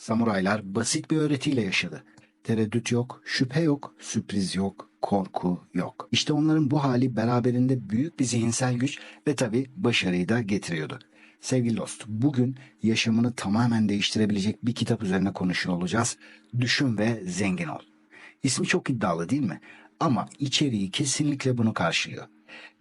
Samuraylar basit bir öğretiyle yaşadı. Tereddüt yok, şüphe yok, sürpriz yok, korku yok. İşte onların bu hali beraberinde büyük bir zihinsel güç ve tabii başarıyı da getiriyordu. Sevgili dost, bugün yaşamını tamamen değiştirebilecek bir kitap üzerine konuşuyor olacağız. Düşün ve zengin ol. İsmi çok iddialı değil mi? Ama içeriği kesinlikle bunu karşılıyor.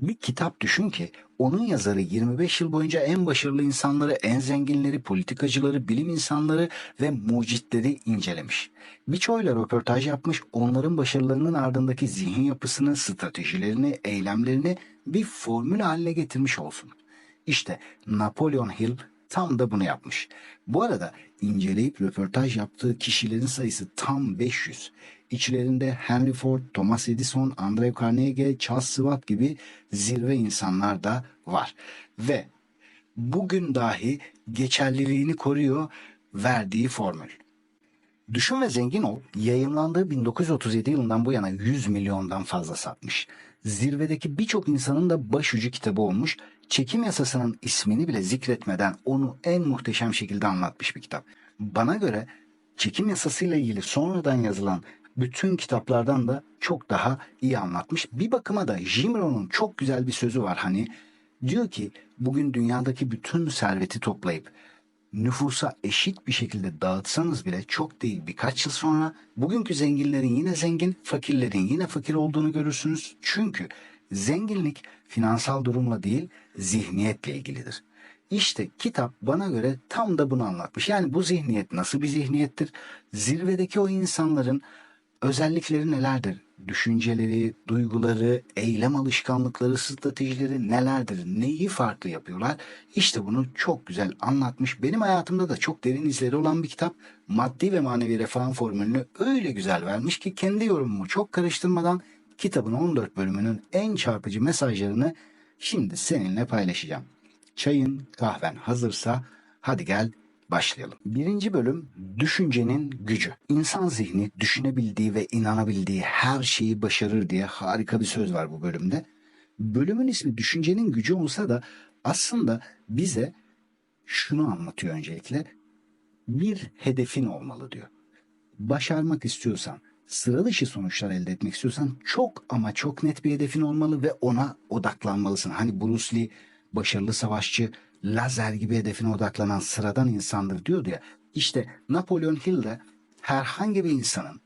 Bir kitap düşün ki onun yazarı 25 yıl boyunca en başarılı insanları, en zenginleri, politikacıları, bilim insanları ve mucitleri incelemiş. Birçoğuyla röportaj yapmış, onların başarılarının ardındaki zihin yapısını, stratejilerini, eylemlerini bir formül haline getirmiş olsun. İşte Napolyon Hill tam da bunu yapmış. Bu arada inceleyip röportaj yaptığı kişilerin sayısı tam 500. İçlerinde Henry Ford, Thomas Edison, Andrew Carnegie, Charles Schwab gibi zirve insanlar da var. Ve bugün dahi geçerliliğini koruyor verdiği formül. Düşün ve Zengin Ol yayınlandığı 1937 yılından bu yana 100 milyondan fazla satmış. Zirvedeki birçok insanın da başucu kitabı olmuş. Çekim yasasının ismini bile zikretmeden onu en muhteşem şekilde anlatmış bir kitap. Bana göre çekim yasasıyla ilgili sonradan yazılan bütün kitaplardan da çok daha iyi anlatmış. Bir bakıma da Jim Rohn'un çok güzel bir sözü var hani diyor ki bugün dünyadaki bütün serveti toplayıp nüfusa eşit bir şekilde dağıtsanız bile çok değil birkaç yıl sonra bugünkü zenginlerin yine zengin, fakirlerin yine fakir olduğunu görürsünüz. Çünkü zenginlik finansal durumla değil zihniyetle ilgilidir. İşte kitap bana göre tam da bunu anlatmış. Yani bu zihniyet nasıl bir zihniyettir? Zirvedeki o insanların özellikleri nelerdir? Düşünceleri, duyguları, eylem alışkanlıkları, stratejileri nelerdir? Neyi farklı yapıyorlar? İşte bunu çok güzel anlatmış. Benim hayatımda da çok derin izleri olan bir kitap. Maddi ve manevi refahın formülünü öyle güzel vermiş ki kendi yorumumu çok karıştırmadan kitabın 14 bölümünün en çarpıcı mesajlarını şimdi seninle paylaşacağım. Çayın, kahven hazırsa hadi gel başlayalım. Birinci bölüm düşüncenin gücü. İnsan zihni düşünebildiği ve inanabildiği her şeyi başarır diye harika bir söz var bu bölümde. Bölümün ismi düşüncenin gücü olsa da aslında bize şunu anlatıyor öncelikle. Bir hedefin olmalı diyor. Başarmak istiyorsan, sıra dışı sonuçlar elde etmek istiyorsan çok ama çok net bir hedefin olmalı ve ona odaklanmalısın. Hani Bruce Lee başarılı savaşçı lazer gibi hedefine odaklanan sıradan insandır diyordu ya. İşte Napolyon Hill de herhangi bir insanın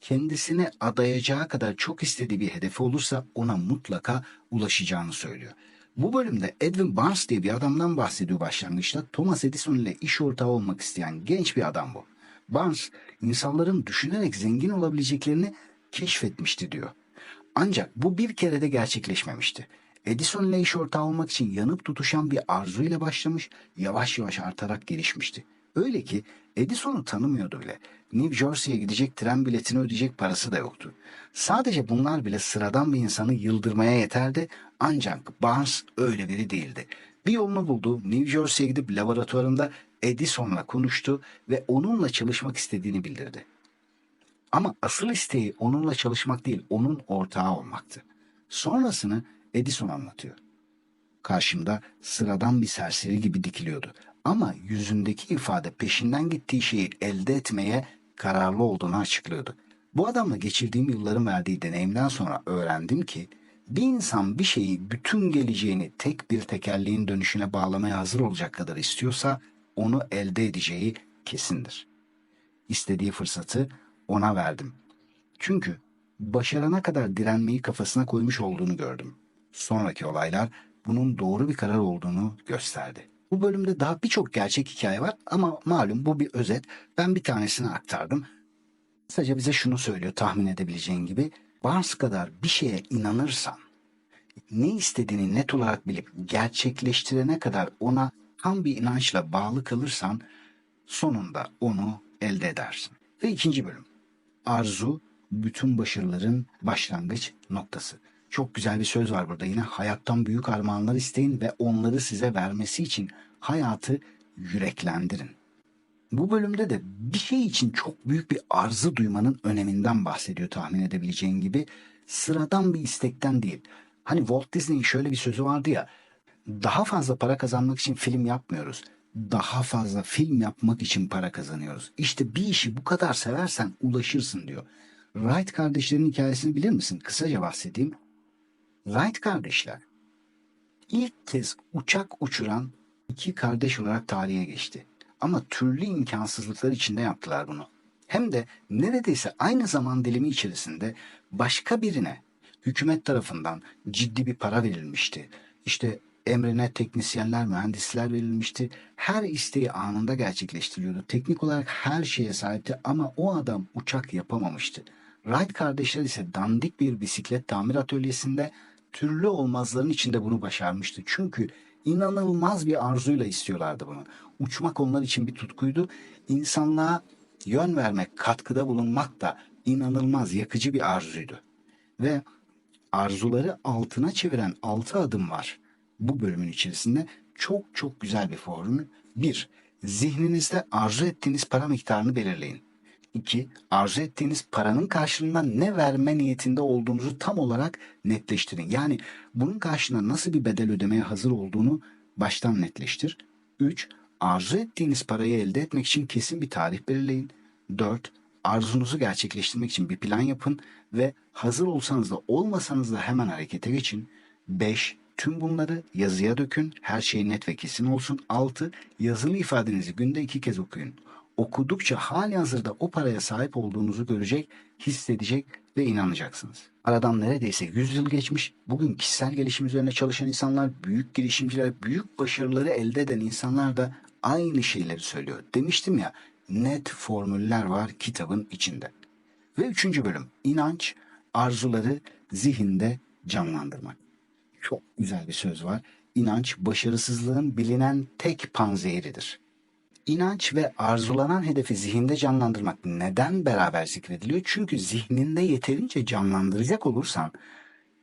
kendisine adayacağı kadar çok istediği bir hedefi olursa ona mutlaka ulaşacağını söylüyor. Bu bölümde Edwin Barnes diye bir adamdan bahsediyor başlangıçta. Thomas Edison ile iş ortağı olmak isteyen genç bir adam bu. Barnes insanların düşünerek zengin olabileceklerini keşfetmişti diyor. Ancak bu bir kere de gerçekleşmemişti. Edison ile iş ortağı olmak için yanıp tutuşan bir arzuyla başlamış, yavaş yavaş artarak gelişmişti. Öyle ki Edison'u tanımıyordu bile. New Jersey'ye gidecek tren biletini ödeyecek parası da yoktu. Sadece bunlar bile sıradan bir insanı yıldırmaya yeterdi ancak Barnes öyle biri değildi. Bir yolunu buldu, New Jersey'ye gidip laboratuvarında Edison'la konuştu ve onunla çalışmak istediğini bildirdi. Ama asıl isteği onunla çalışmak değil, onun ortağı olmaktı. Sonrasını Edison anlatıyor. Karşımda sıradan bir serseri gibi dikiliyordu. Ama yüzündeki ifade peşinden gittiği şeyi elde etmeye kararlı olduğunu açıklıyordu. Bu adamla geçirdiğim yılların verdiği deneyimden sonra öğrendim ki bir insan bir şeyi bütün geleceğini tek bir tekerleğin dönüşüne bağlamaya hazır olacak kadar istiyorsa onu elde edeceği kesindir. İstediği fırsatı ona verdim. Çünkü başarana kadar direnmeyi kafasına koymuş olduğunu gördüm. Sonraki olaylar bunun doğru bir karar olduğunu gösterdi. Bu bölümde daha birçok gerçek hikaye var ama malum bu bir özet. Ben bir tanesini aktardım. Sadece bize şunu söylüyor tahmin edebileceğin gibi. Barnes kadar bir şeye inanırsan, ne istediğini net olarak bilip gerçekleştirene kadar ona tam bir inançla bağlı kalırsan sonunda onu elde edersin. Ve ikinci bölüm. Arzu bütün başarıların başlangıç noktası. Çok güzel bir söz var burada yine. Hayattan büyük armağanlar isteyin ve onları size vermesi için hayatı yüreklendirin. Bu bölümde de bir şey için çok büyük bir arzı duymanın öneminden bahsediyor tahmin edebileceğin gibi. Sıradan bir istekten değil. Hani Walt Disney'in şöyle bir sözü vardı ya. Daha fazla para kazanmak için film yapmıyoruz. daha fazla film yapmak için para kazanıyoruz. İşte bir işi bu kadar seversen ulaşırsın diyor. Wright kardeşlerin hikayesini bilir misin? Kısaca bahsedeyim. Wright kardeşler ilk kez uçak uçuran iki kardeş olarak tarihe geçti. Ama türlü imkansızlıklar içinde yaptılar bunu. Hem de neredeyse aynı zaman dilimi içerisinde başka birine hükümet tarafından ciddi bir para verilmişti. İşte emrine teknisyenler, mühendisler verilmişti. Her isteği anında gerçekleştiriyordu. Teknik olarak her şeye sahipti ama o adam uçak yapamamıştı. Wright kardeşler ise dandik bir bisiklet tamir atölyesinde türlü olmazların içinde bunu başarmıştı. Çünkü inanılmaz bir arzuyla istiyorlardı bunu. Uçmak onlar için bir tutkuydu. İnsanlığa yön vermek, katkıda bulunmak da inanılmaz yakıcı bir arzuydu. Ve arzuları altına çeviren altı adım var. Bu bölümün içerisinde çok çok güzel bir formül. 1. Zihninizde arzu ettiğiniz para miktarını belirleyin. 2. Arzu ettiğiniz paranın karşılığında ne verme niyetinde olduğunuzu tam olarak netleştirin. Yani bunun karşılığında nasıl bir bedel ödemeye hazır olduğunu baştan netleştir. 3. Arzu ettiğiniz parayı elde etmek için kesin bir tarih belirleyin. 4. Arzunuzu gerçekleştirmek için bir plan yapın ve hazır olsanız da olmasanız da hemen harekete geçin. 5. Tüm bunları yazıya dökün. Her şey net ve kesin olsun. 6. Yazılı ifadenizi günde iki kez okuyun. Okudukça hali hazırda o paraya sahip olduğunuzu görecek, hissedecek ve inanacaksınız. Aradan neredeyse 100 yıl geçmiş. Bugün kişisel gelişim üzerine çalışan insanlar, büyük girişimciler, büyük başarıları elde eden insanlar da aynı şeyleri söylüyor. Demiştim ya, net formüller var kitabın içinde. Ve üçüncü bölüm, inanç, arzuları zihinde canlandırmak. Çok güzel bir söz var. İnanç başarısızlığın bilinen tek panzehiridir. İnanç ve arzulanan hedefi zihinde canlandırmak neden beraber zikrediliyor? Çünkü zihninde yeterince canlandıracak olursan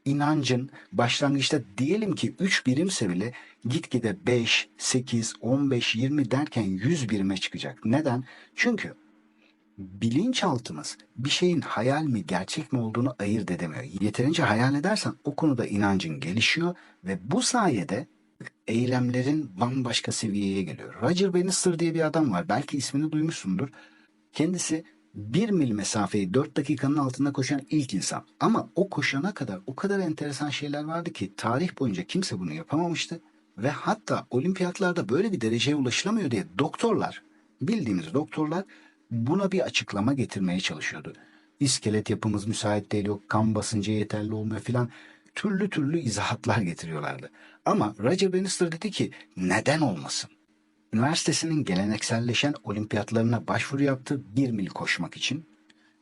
inancın başlangıçta diyelim ki 3 birimse bile gitgide 5, 8, 15, 20 derken 100 birime çıkacak. Neden? Çünkü bilinçaltımız bir şeyin hayal mi gerçek mi olduğunu ayırt edemiyor. Yeterince hayal edersen o konuda inancın gelişiyor ve bu sayede eylemlerin bambaşka seviyeye geliyor. Roger Bannister diye bir adam var. Belki ismini duymuşsundur. Kendisi bir mil mesafeyi 4 dakikanın altında koşan ilk insan. Ama o koşana kadar o kadar enteresan şeyler vardı ki tarih boyunca kimse bunu yapamamıştı. Ve hatta olimpiyatlarda böyle bir dereceye ulaşılamıyor diye doktorlar, bildiğimiz doktorlar buna bir açıklama getirmeye çalışıyordu. İskelet yapımız müsait değil yok, kan basıncı yeterli olmuyor filan türlü türlü izahatlar getiriyorlardı. Ama Roger Bannister dedi ki neden olmasın? Üniversitesinin gelenekselleşen olimpiyatlarına başvuru yaptı bir mil koşmak için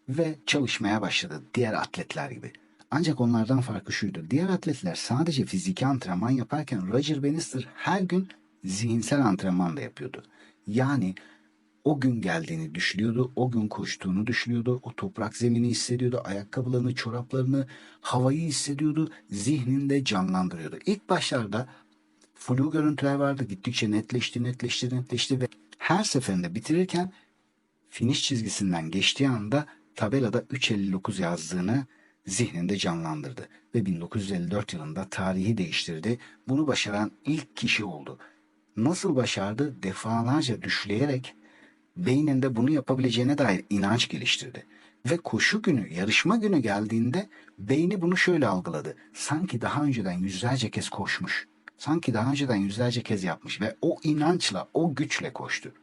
ve çalışmaya başladı diğer atletler gibi. Ancak onlardan farkı şuydu. Diğer atletler sadece fiziki antrenman yaparken Roger Bannister her gün zihinsel antrenman da yapıyordu. Yani o gün geldiğini düşünüyordu, o gün koştuğunu düşünüyordu, o toprak zemini hissediyordu, ayakkabılarını, çoraplarını, havayı hissediyordu, zihninde canlandırıyordu. İlk başlarda flu görüntüler vardı, gittikçe netleşti, netleşti, netleşti ve her seferinde bitirirken finish çizgisinden geçtiği anda tabelada 3.59 yazdığını zihninde canlandırdı ve 1954 yılında tarihi değiştirdi. Bunu başaran ilk kişi oldu. Nasıl başardı? Defalarca düşleyerek beyninde bunu yapabileceğine dair inanç geliştirdi. Ve koşu günü, yarışma günü geldiğinde beyni bunu şöyle algıladı. Sanki daha önceden yüzlerce kez koşmuş. Sanki daha önceden yüzlerce kez yapmış ve o inançla, o güçle koştu.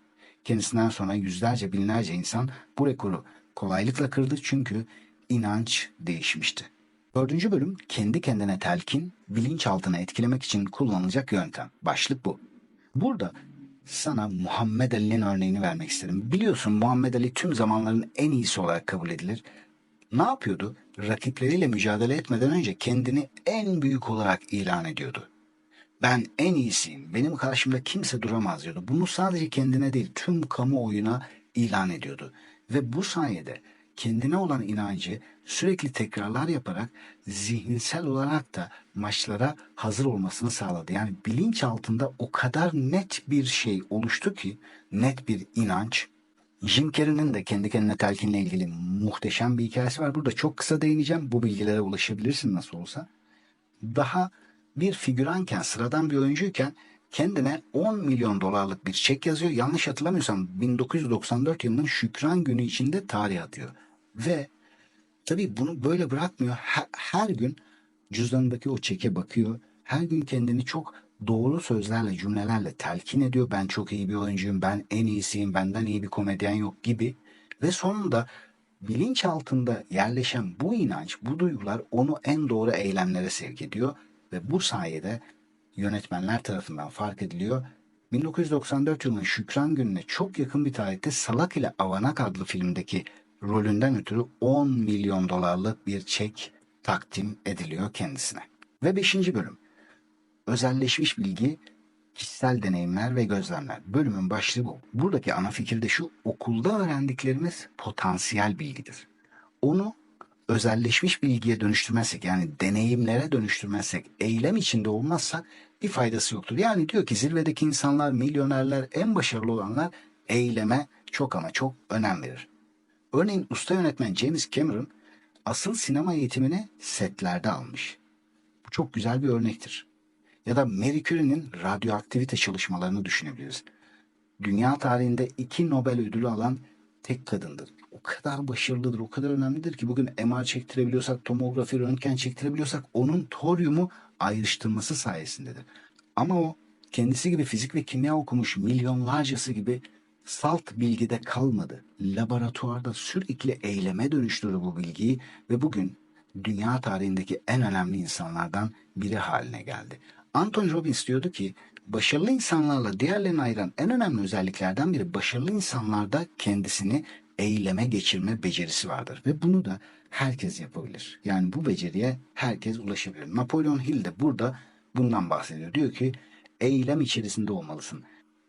Kendisinden sonra yüzlerce, binlerce insan bu rekoru kolaylıkla kırdı çünkü inanç değişmişti. Dördüncü bölüm kendi kendine telkin, bilinçaltına etkilemek için kullanılacak yöntem. Başlık bu. Burada sana Muhammed Ali'nin örneğini vermek isterim. Biliyorsun Muhammed Ali tüm zamanların en iyisi olarak kabul edilir. Ne yapıyordu? Rakipleriyle mücadele etmeden önce kendini en büyük olarak ilan ediyordu. Ben en iyisiyim, benim karşımda kimse duramaz diyordu. Bunu sadece kendine değil tüm kamuoyuna ilan ediyordu. Ve bu sayede kendine olan inancı sürekli tekrarlar yaparak zihinsel olarak da maçlara hazır olmasını sağladı. Yani bilinç altında o kadar net bir şey oluştu ki net bir inanç. Jim Carrey'nin de kendi kendine telkinle ilgili muhteşem bir hikayesi var. Burada çok kısa değineceğim. Bu bilgilere ulaşabilirsin nasıl olsa. Daha bir figüranken, sıradan bir oyuncuyken kendine 10 milyon dolarlık bir çek yazıyor. Yanlış hatırlamıyorsam 1994 yılının Şükran Günü içinde tarih atıyor. Ve tabii bunu böyle bırakmıyor. Her, her gün cüzdanındaki o çeke bakıyor. Her gün kendini çok doğru sözlerle, cümlelerle telkin ediyor. Ben çok iyi bir oyuncuyum, ben en iyisiyim, benden iyi bir komedyen yok gibi. Ve sonunda bilinç altında yerleşen bu inanç, bu duygular onu en doğru eylemlere sevk ediyor. Ve bu sayede yönetmenler tarafından fark ediliyor. 1994 yılının Şükran Günü'ne çok yakın bir tarihte Salak ile Avanak adlı filmdeki rolünden ötürü 10 milyon dolarlık bir çek takdim ediliyor kendisine. Ve 5. bölüm. Özelleşmiş bilgi, kişisel deneyimler ve gözlemler. Bölümün başlığı bu. Buradaki ana fikir de şu, okulda öğrendiklerimiz potansiyel bilgidir. Onu özelleşmiş bilgiye dönüştürmezsek yani deneyimlere dönüştürmezsek, eylem içinde olmazsak bir faydası yoktur. Yani diyor ki zirvedeki insanlar, milyonerler, en başarılı olanlar eyleme çok ama çok önem verir. Örneğin usta yönetmen James Cameron asıl sinema eğitimini setlerde almış. Bu çok güzel bir örnektir. Ya da Marie Curie'nin radyoaktivite çalışmalarını düşünebiliriz. Dünya tarihinde iki Nobel ödülü alan tek kadındır. O kadar başarılıdır, o kadar önemlidir ki bugün MR çektirebiliyorsak, tomografi, röntgen çektirebiliyorsak onun toryumu ayrıştırması sayesindedir. Ama o kendisi gibi fizik ve kimya okumuş milyonlarcası gibi salt bilgide kalmadı. Laboratuvarda sürekli eyleme dönüştürdü bu bilgiyi ve bugün dünya tarihindeki en önemli insanlardan biri haline geldi. Anton Robbins diyordu ki başarılı insanlarla diğerlerini ayıran en önemli özelliklerden biri başarılı insanlarda kendisini eyleme geçirme becerisi vardır ve bunu da herkes yapabilir. Yani bu beceriye herkes ulaşabilir. Napolyon Hill de burada bundan bahsediyor. Diyor ki eylem içerisinde olmalısın.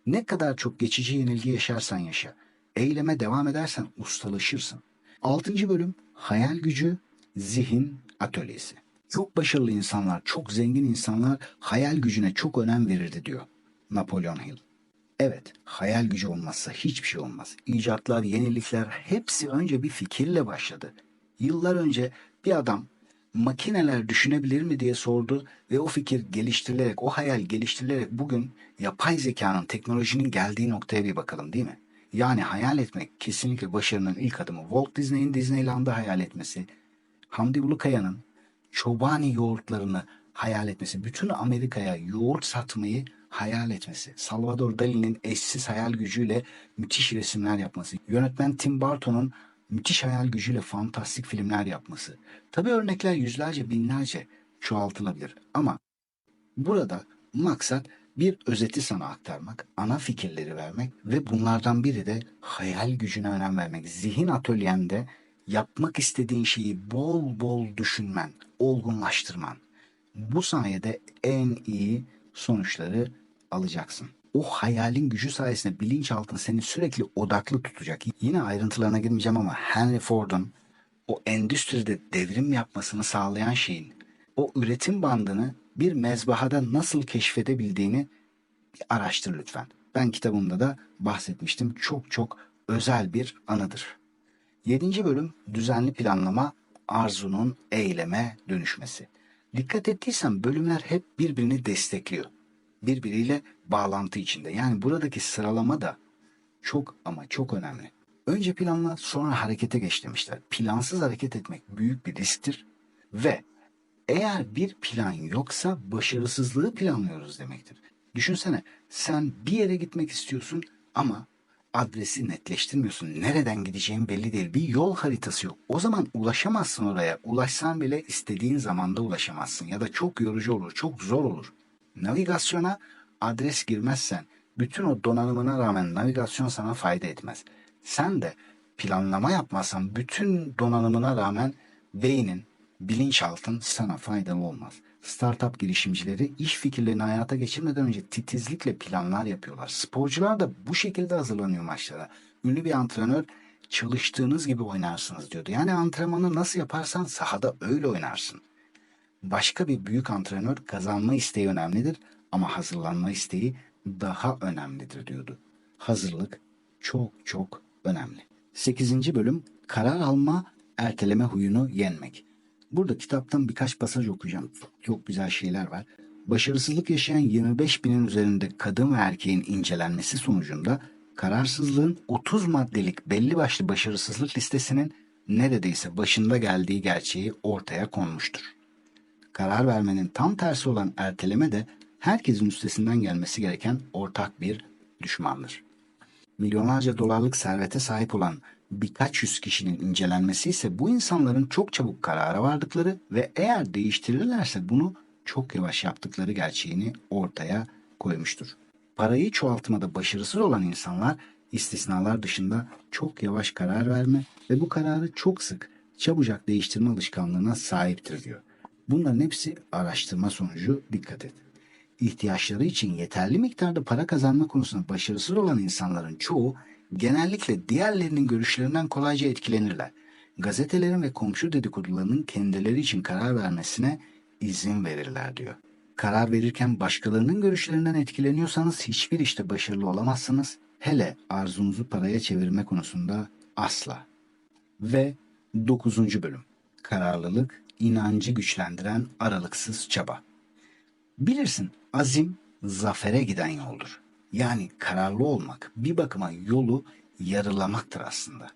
Ne kadar çok geçici yenilgi yaşarsan yaşa. Eyleme devam edersen ustalaşırsın. 6. bölüm hayal gücü, zihin atölyesi. Çok başarılı insanlar, çok zengin insanlar hayal gücüne çok önem verirdi diyor Napolyon Hill. Evet, hayal gücü olmazsa hiçbir şey olmaz. İcatlar, yenilikler hepsi önce bir fikirle başladı. Yıllar önce bir adam makineler düşünebilir mi diye sordu ve o fikir geliştirilerek, o hayal geliştirilerek bugün yapay zekanın, teknolojinin geldiği noktaya bir bakalım değil mi? Yani hayal etmek kesinlikle başarının ilk adımı. Walt Disney'in Disneyland'ı hayal etmesi, Hamdi Ulukaya'nın çobani yoğurtlarını hayal etmesi, bütün Amerika'ya yoğurt satmayı hayal etmesi, Salvador Dali'nin eşsiz hayal gücüyle müthiş resimler yapması, yönetmen Tim Burton'un müthiş hayal gücüyle fantastik filmler yapması. Tabii örnekler yüzlerce, binlerce çoğaltılabilir ama burada maksat bir özeti sana aktarmak, ana fikirleri vermek ve bunlardan biri de hayal gücüne önem vermek. Zihin atölyende yapmak istediğin şeyi bol bol düşünmen, olgunlaştırman. Bu sayede en iyi sonuçları alacaksın. O hayalin gücü sayesinde bilinçaltın seni sürekli odaklı tutacak. Yine ayrıntılarına girmeyeceğim ama Henry Ford'un o endüstride devrim yapmasını sağlayan şeyin o üretim bandını bir mezbahada nasıl keşfedebildiğini bir araştır lütfen. Ben kitabımda da bahsetmiştim. Çok çok özel bir anıdır. 7. bölüm düzenli planlama arzunun eyleme dönüşmesi. Dikkat ettiysen bölümler hep birbirini destekliyor. Birbiriyle bağlantı içinde. Yani buradaki sıralama da çok ama çok önemli. Önce planla sonra harekete geç demişler. Plansız hareket etmek büyük bir risktir ve eğer bir plan yoksa başarısızlığı planlıyoruz demektir. Düşünsene sen bir yere gitmek istiyorsun ama adresi netleştirmiyorsun. Nereden gideceğin belli değil. Bir yol haritası yok. O zaman ulaşamazsın oraya. Ulaşsan bile istediğin zamanda ulaşamazsın. Ya da çok yorucu olur, çok zor olur. Navigasyona adres girmezsen bütün o donanımına rağmen navigasyon sana fayda etmez. Sen de planlama yapmazsan bütün donanımına rağmen beynin, bilinçaltın sana faydalı olmaz. Startup girişimcileri iş fikirlerini hayata geçirmeden önce titizlikle planlar yapıyorlar. Sporcular da bu şekilde hazırlanıyor maçlara. Ünlü bir antrenör çalıştığınız gibi oynarsınız diyordu. Yani antrenmanı nasıl yaparsan sahada öyle oynarsın. Başka bir büyük antrenör kazanma isteği önemlidir ama hazırlanma isteği daha önemlidir diyordu. Hazırlık çok çok önemli. 8. bölüm karar alma erteleme huyunu yenmek. Burada kitaptan birkaç pasaj okuyacağım. Çok güzel şeyler var. Başarısızlık yaşayan 25 binin üzerinde kadın ve erkeğin incelenmesi sonucunda kararsızlığın 30 maddelik belli başlı başarısızlık listesinin neredeyse başında geldiği gerçeği ortaya konmuştur. Karar vermenin tam tersi olan erteleme de herkesin üstesinden gelmesi gereken ortak bir düşmandır. Milyonlarca dolarlık servete sahip olan birkaç yüz kişinin incelenmesi ise bu insanların çok çabuk karara vardıkları ve eğer değiştirirlerse bunu çok yavaş yaptıkları gerçeğini ortaya koymuştur. Parayı çoğaltmada başarısız olan insanlar istisnalar dışında çok yavaş karar verme ve bu kararı çok sık çabucak değiştirme alışkanlığına sahiptir diyor. Bunların hepsi araştırma sonucu dikkat et. İhtiyaçları için yeterli miktarda para kazanma konusunda başarısız olan insanların çoğu genellikle diğerlerinin görüşlerinden kolayca etkilenirler. Gazetelerin ve komşu dedikodularının kendileri için karar vermesine izin verirler diyor. Karar verirken başkalarının görüşlerinden etkileniyorsanız hiçbir işte başarılı olamazsınız. Hele arzunuzu paraya çevirme konusunda asla. Ve 9. bölüm. Kararlılık, inancı güçlendiren aralıksız çaba. Bilirsin azim zafere giden yoldur. Yani kararlı olmak bir bakıma yolu yarılamaktır aslında.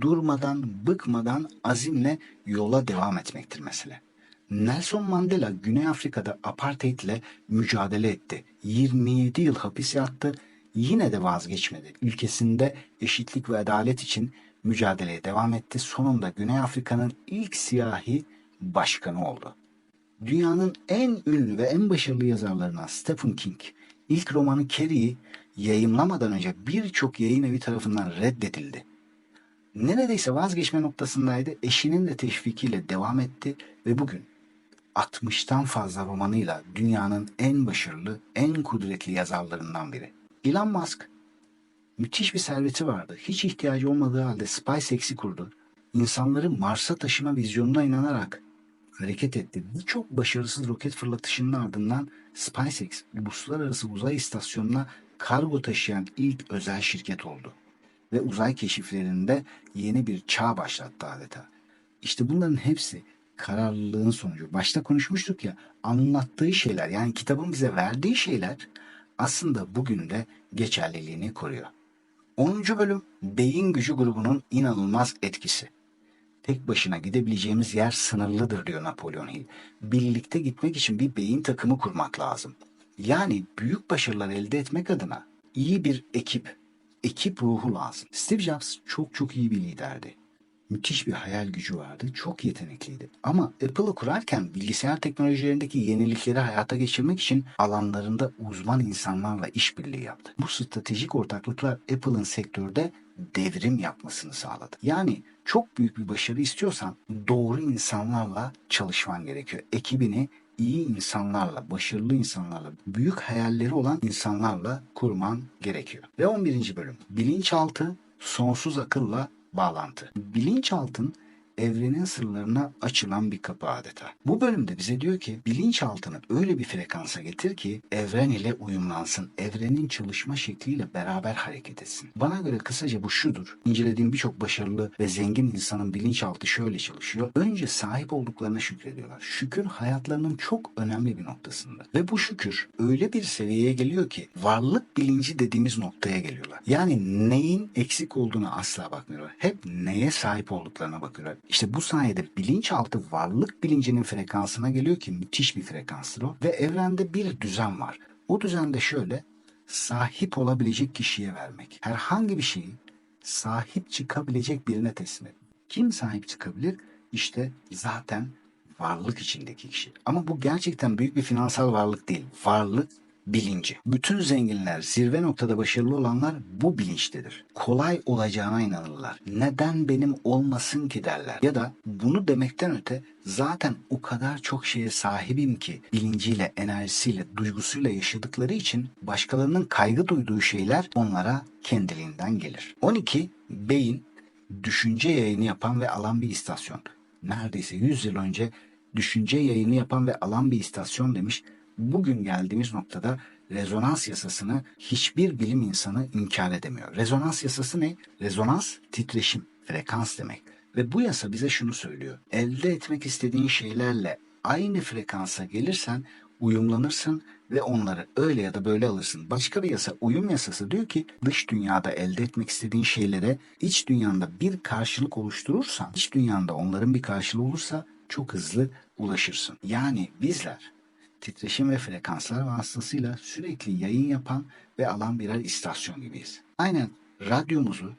Durmadan, bıkmadan azimle yola devam etmektir mesele. Nelson Mandela Güney Afrika'da apartheidle mücadele etti. 27 yıl hapis yattı. Yine de vazgeçmedi. Ülkesinde eşitlik ve adalet için mücadeleye devam etti. Sonunda Güney Afrika'nın ilk siyahi başkanı oldu. Dünyanın en ünlü ve en başarılı yazarlarından Stephen King ilk romanı Carrie'yi yayımlamadan önce birçok yayın evi tarafından reddedildi. Neredeyse vazgeçme noktasındaydı. Eşinin de teşvikiyle devam etti ve bugün 60'tan fazla romanıyla dünyanın en başarılı, en kudretli yazarlarından biri. Elon Musk müthiş bir serveti vardı. Hiç ihtiyacı olmadığı halde SpaceX'i kurdu. İnsanları Mars'a taşıma vizyonuna inanarak hareket etti. Birçok başarısız roket fırlatışının ardından SpaceX uluslararası uzay istasyonuna kargo taşıyan ilk özel şirket oldu. Ve uzay keşiflerinde yeni bir çağ başlattı adeta. İşte bunların hepsi kararlılığın sonucu. Başta konuşmuştuk ya anlattığı şeyler yani kitabın bize verdiği şeyler aslında bugün de geçerliliğini koruyor. 10. bölüm beyin gücü grubunun inanılmaz etkisi. Tek başına gidebileceğimiz yer sınırlıdır diyor Napolyon Hill. Birlikte gitmek için bir beyin takımı kurmak lazım. Yani büyük başarılar elde etmek adına iyi bir ekip, ekip ruhu lazım. Steve Jobs çok çok iyi bir liderdi müthiş bir hayal gücü vardı. Çok yetenekliydi. Ama Apple'ı kurarken bilgisayar teknolojilerindeki yenilikleri hayata geçirmek için alanlarında uzman insanlarla işbirliği yaptı. Bu stratejik ortaklıklar Apple'ın sektörde devrim yapmasını sağladı. Yani çok büyük bir başarı istiyorsan doğru insanlarla çalışman gerekiyor. Ekibini iyi insanlarla, başarılı insanlarla, büyük hayalleri olan insanlarla kurman gerekiyor. Ve 11. bölüm. Bilinçaltı sonsuz akılla bağlantı. Bilinçaltın evrenin sırlarına açılan bir kapı adeta. Bu bölümde bize diyor ki bilinçaltını öyle bir frekansa getir ki evren ile uyumlansın. Evrenin çalışma şekliyle beraber hareket etsin. Bana göre kısaca bu şudur. İncelediğim birçok başarılı ve zengin insanın bilinçaltı şöyle çalışıyor. Önce sahip olduklarına şükrediyorlar. Şükür hayatlarının çok önemli bir noktasında. Ve bu şükür öyle bir seviyeye geliyor ki varlık bilinci dediğimiz noktaya geliyorlar. Yani neyin eksik olduğunu asla bakmıyorlar. Hep neye sahip olduklarına bakıyorlar. İşte bu sayede bilinçaltı varlık bilincinin frekansına geliyor ki müthiş bir frekanstır o. Ve evrende bir düzen var. O düzende şöyle sahip olabilecek kişiye vermek. Herhangi bir şeyi sahip çıkabilecek birine teslim et. Kim sahip çıkabilir? İşte zaten varlık içindeki kişi. Ama bu gerçekten büyük bir finansal varlık değil. Varlık bilinci. Bütün zenginler, zirve noktada başarılı olanlar bu bilinçtedir. Kolay olacağına inanırlar. Neden benim olmasın ki derler. Ya da bunu demekten öte zaten o kadar çok şeye sahibim ki bilinciyle, enerjisiyle, duygusuyla yaşadıkları için başkalarının kaygı duyduğu şeyler onlara kendiliğinden gelir. 12. Beyin düşünce yayını yapan ve alan bir istasyon. Neredeyse 100 yıl önce düşünce yayını yapan ve alan bir istasyon demiş bugün geldiğimiz noktada rezonans yasasını hiçbir bilim insanı inkar edemiyor. Rezonans yasası ne? Rezonans titreşim, frekans demek. Ve bu yasa bize şunu söylüyor. Elde etmek istediğin şeylerle aynı frekansa gelirsen uyumlanırsın ve onları öyle ya da böyle alırsın. Başka bir yasa, uyum yasası diyor ki dış dünyada elde etmek istediğin şeylere iç dünyanda bir karşılık oluşturursan, iç dünyanda onların bir karşılığı olursa çok hızlı ulaşırsın. Yani bizler titreşim ve frekanslar vasıtasıyla sürekli yayın yapan ve alan birer istasyon gibiyiz. Aynen radyomuzu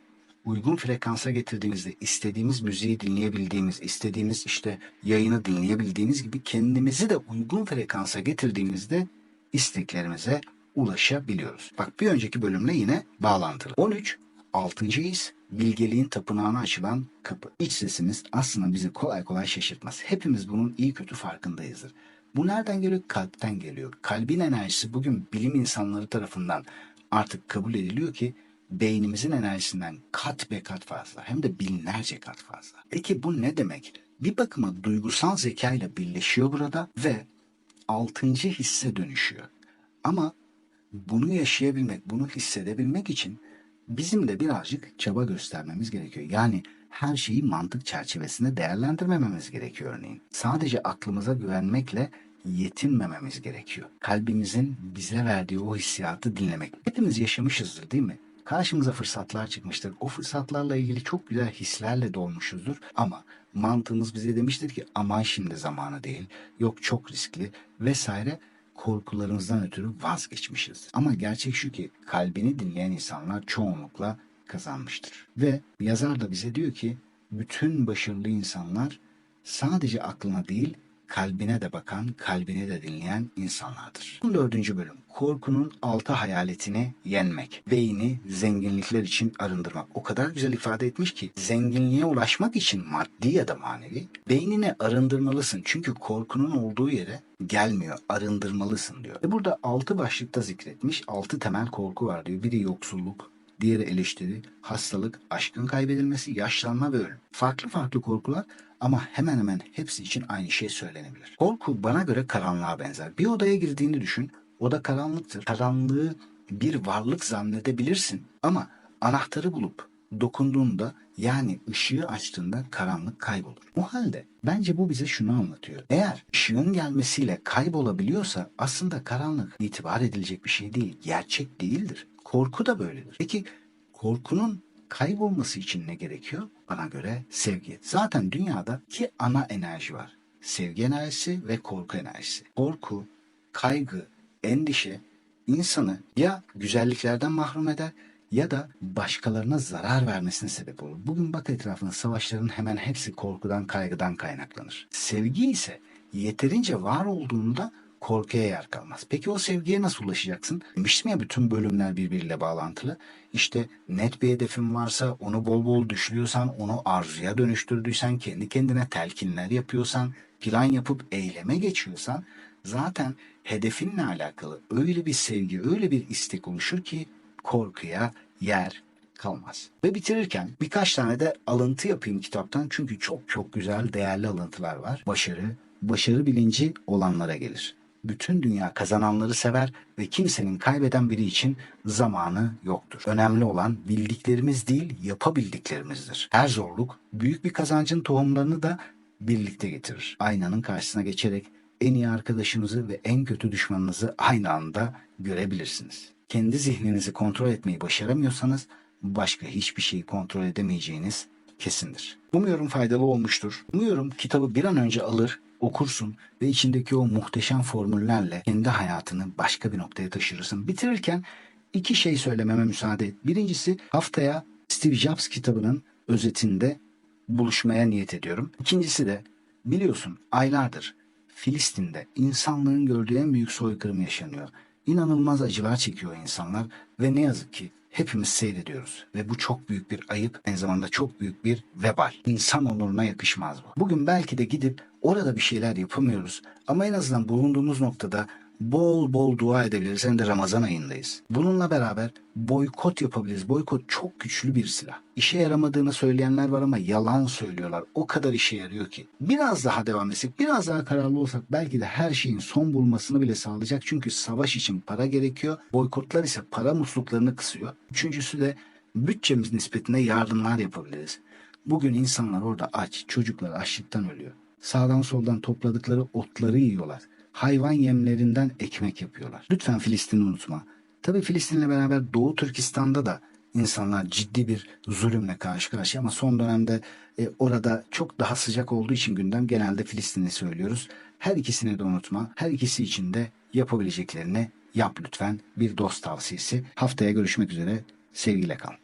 uygun frekansa getirdiğimizde istediğimiz müziği dinleyebildiğimiz, istediğimiz işte yayını dinleyebildiğimiz gibi kendimizi de uygun frekansa getirdiğimizde isteklerimize ulaşabiliyoruz. Bak bir önceki bölümle yine bağlantılı. 13 6. his bilgeliğin tapınağına açılan kapı. İç sesimiz aslında bizi kolay kolay şaşırtmaz. Hepimiz bunun iyi kötü farkındayızdır. Bu nereden geliyor? Kalpten geliyor. Kalbin enerjisi bugün bilim insanları tarafından artık kabul ediliyor ki beynimizin enerjisinden kat be kat fazla hem de binlerce kat fazla. Peki bu ne demek? Bir bakıma duygusal zeka ile birleşiyor burada ve altıncı hisse dönüşüyor. Ama bunu yaşayabilmek, bunu hissedebilmek için bizim de birazcık çaba göstermemiz gerekiyor. Yani her şeyi mantık çerçevesinde değerlendirmememiz gerekiyor örneğin. Sadece aklımıza güvenmekle yetinmememiz gerekiyor. Kalbimizin bize verdiği o hissiyatı dinlemek. Hepimiz yaşamışızdır değil mi? Karşımıza fırsatlar çıkmıştır. O fırsatlarla ilgili çok güzel hislerle dolmuşuzdur ama mantığımız bize demiştir ki aman şimdi zamanı değil, yok çok riskli vesaire korkularımızdan ötürü vazgeçmişiz. Ama gerçek şu ki kalbini dinleyen insanlar çoğunlukla kazanmıştır. Ve yazar da bize diyor ki bütün başarılı insanlar sadece aklına değil kalbine de bakan, kalbini de dinleyen insanlardır. Bu dördüncü bölüm. Korkunun altı hayaletini yenmek. Beyni zenginlikler için arındırmak. O kadar güzel ifade etmiş ki zenginliğe ulaşmak için maddi ya da manevi beynini arındırmalısın. Çünkü korkunun olduğu yere gelmiyor. Arındırmalısın diyor. Ve burada altı başlıkta zikretmiş. Altı temel korku var diyor. Biri yoksulluk, diğeri eleştiri, hastalık, aşkın kaybedilmesi, yaşlanma ve ölüm. Farklı farklı korkular ama hemen hemen hepsi için aynı şey söylenebilir. Korku bana göre karanlığa benzer. Bir odaya girdiğini düşün. Oda karanlıktır. Karanlığı bir varlık zannedebilirsin ama anahtarı bulup dokunduğunda yani ışığı açtığında karanlık kaybolur. O halde bence bu bize şunu anlatıyor. Eğer ışığın gelmesiyle kaybolabiliyorsa aslında karanlık itibar edilecek bir şey değil. Gerçek değildir. Korku da böyledir. Peki korkunun kaybolması için ne gerekiyor? Bana göre sevgi. Zaten dünyada iki ana enerji var. Sevgi enerjisi ve korku enerjisi. Korku, kaygı, endişe insanı ya güzelliklerden mahrum eder ya da başkalarına zarar vermesine sebep olur. Bugün bak etrafında savaşların hemen hepsi korkudan, kaygıdan kaynaklanır. Sevgi ise yeterince var olduğunda korkuya yer kalmaz. Peki o sevgiye nasıl ulaşacaksın? Demiştim ya bütün bölümler birbiriyle bağlantılı. İşte net bir hedefin varsa, onu bol bol düşünüyorsan, onu arzuya dönüştürdüysen, kendi kendine telkinler yapıyorsan, plan yapıp eyleme geçiyorsan zaten hedefinle alakalı öyle bir sevgi, öyle bir istek oluşur ki korkuya yer kalmaz. Ve bitirirken birkaç tane de alıntı yapayım kitaptan çünkü çok çok güzel değerli alıntılar var. Başarı, başarı bilinci olanlara gelir. Bütün dünya kazananları sever ve kimsenin kaybeden biri için zamanı yoktur. Önemli olan bildiklerimiz değil yapabildiklerimizdir. Her zorluk büyük bir kazancın tohumlarını da birlikte getirir. Aynanın karşısına geçerek en iyi arkadaşınızı ve en kötü düşmanınızı aynı anda görebilirsiniz. Kendi zihninizi kontrol etmeyi başaramıyorsanız başka hiçbir şeyi kontrol edemeyeceğiniz kesindir. Umuyorum faydalı olmuştur. Umuyorum kitabı bir an önce alır, okursun ve içindeki o muhteşem formüllerle kendi hayatını başka bir noktaya taşırırsın. Bitirirken iki şey söylememe müsaade et. Birincisi haftaya Steve Jobs kitabının özetinde buluşmaya niyet ediyorum. İkincisi de biliyorsun aylardır Filistin'de insanlığın gördüğü en büyük soykırım yaşanıyor. İnanılmaz acılar çekiyor insanlar ve ne yazık ki hepimiz seyrediyoruz. Ve bu çok büyük bir ayıp, aynı zamanda çok büyük bir vebal. İnsan onuruna yakışmaz bu. Bugün belki de gidip orada bir şeyler yapamıyoruz. Ama en azından bulunduğumuz noktada bol bol dua edebiliriz. Hem de Ramazan ayındayız. Bununla beraber boykot yapabiliriz. Boykot çok güçlü bir silah. İşe yaramadığını söyleyenler var ama yalan söylüyorlar. O kadar işe yarıyor ki. Biraz daha devam etsek, biraz daha kararlı olsak belki de her şeyin son bulmasını bile sağlayacak. Çünkü savaş için para gerekiyor. Boykotlar ise para musluklarını kısıyor. Üçüncüsü de bütçemiz nispetinde yardımlar yapabiliriz. Bugün insanlar orada aç, çocuklar açlıktan ölüyor. Sağdan soldan topladıkları otları yiyorlar. hayvan yemlerinden ekmek yapıyorlar. Lütfen Filistin'i unutma. Tabii Filistin'le beraber Doğu Türkistan'da da insanlar ciddi bir zulümle karşı karşıya ama son dönemde e, orada çok daha sıcak olduğu için gündem genelde Filistin'i söylüyoruz. Her ikisini de unutma. Her ikisi için de yapabileceklerini yap lütfen. Bir dost tavsiyesi. Haftaya görüşmek üzere. Sevgiyle kal.